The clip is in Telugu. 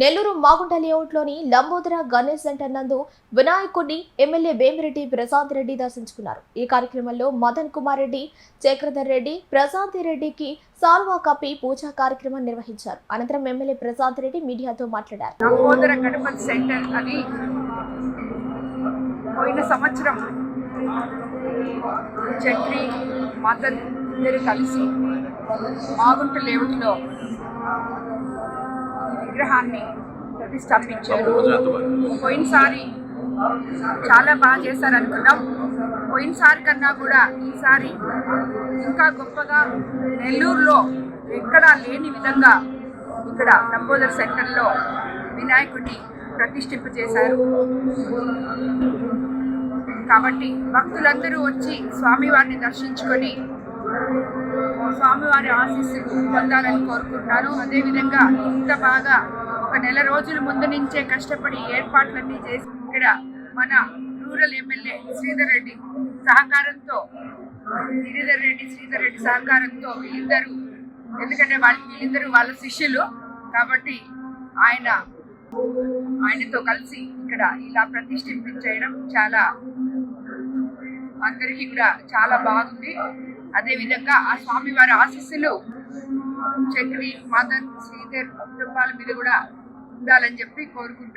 నెల్లూరు మాగుంట లేఅవుట్లోని లంబోదర గణేష్ సెంటర్ నందు వినాయకుడిని ఎమ్మెల్యే వేమిరెడ్డి ప్రశాంత్ రెడ్డి దర్శించుకున్నారు. ఈ కార్యక్రమంలో మదన్ కుమార్ రెడ్డి చక్రధర్ రెడ్డి ప్రశాంత్ రెడ్డికి సాల్వా కప్పి పూజా కార్యక్రమం నిర్వహించారు. అనంతరం ఎమ్మెల్యే ప్రశాంత్ రెడ్డి మీడియాతో మాట్లాడారు. లంబోదర గణపతి సెంటర్ అని పోయిన సంవత్సరం చక్రి మదన్ ఇద్దరు కలిసి మాగుంట లేఅవుట్లో విగ్రహాన్ని ప్రతిష్టాపించారు. పోయినసారి చాలా బాగా చేశారు అనుకున్నాం పోయినసారి కన్నా కూడా ఈసారి ఇంకా గొప్పగా నెల్లూరులో ఎక్కడా లేని విధంగా ఇక్కడ లంబోదర్ సెంటర్లో వినాయకుడిని ప్రతిష్ఠింప చేశారు. కాబట్టి భక్తులందరూ వచ్చి స్వామివారిని దర్శించుకొని స్వామివారి ఆశీస్సులు పొందాలని కోరుకుంటున్నాను అదేవిధంగా ఇంత బాగా ఒక నెల రోజుల ముందు నుంచే కష్టపడి ఏర్పాట్లన్నీ చేసి ఇక్కడ మన రూరల్ ఎమ్మెల్యే శ్రీధర్ రెడ్డి సహకారంతో గిరిధర్ రెడ్డి శ్రీధర్ రెడ్డి సహకారంతో వీళ్ళిద్దరూ ఎందుకంటే వాళ్ళ వీళ్ళిద్దరూ వాళ్ళ శిష్యులు కాబట్టి ఆయన ఆయనతో కలిసి ఇక్కడ ఇలా ప్రతిష్ఠింపచేయడం చాలా అందరికీ కూడా చాలా బాగుంది. అదేవిధంగా ఆ స్వామివారి ఆశీస్సులు చక్రి మదన్ శ్రీధర్ కుటుంబాల మీద కూడా ఉండాలని చెప్పి కోరుకుంటూ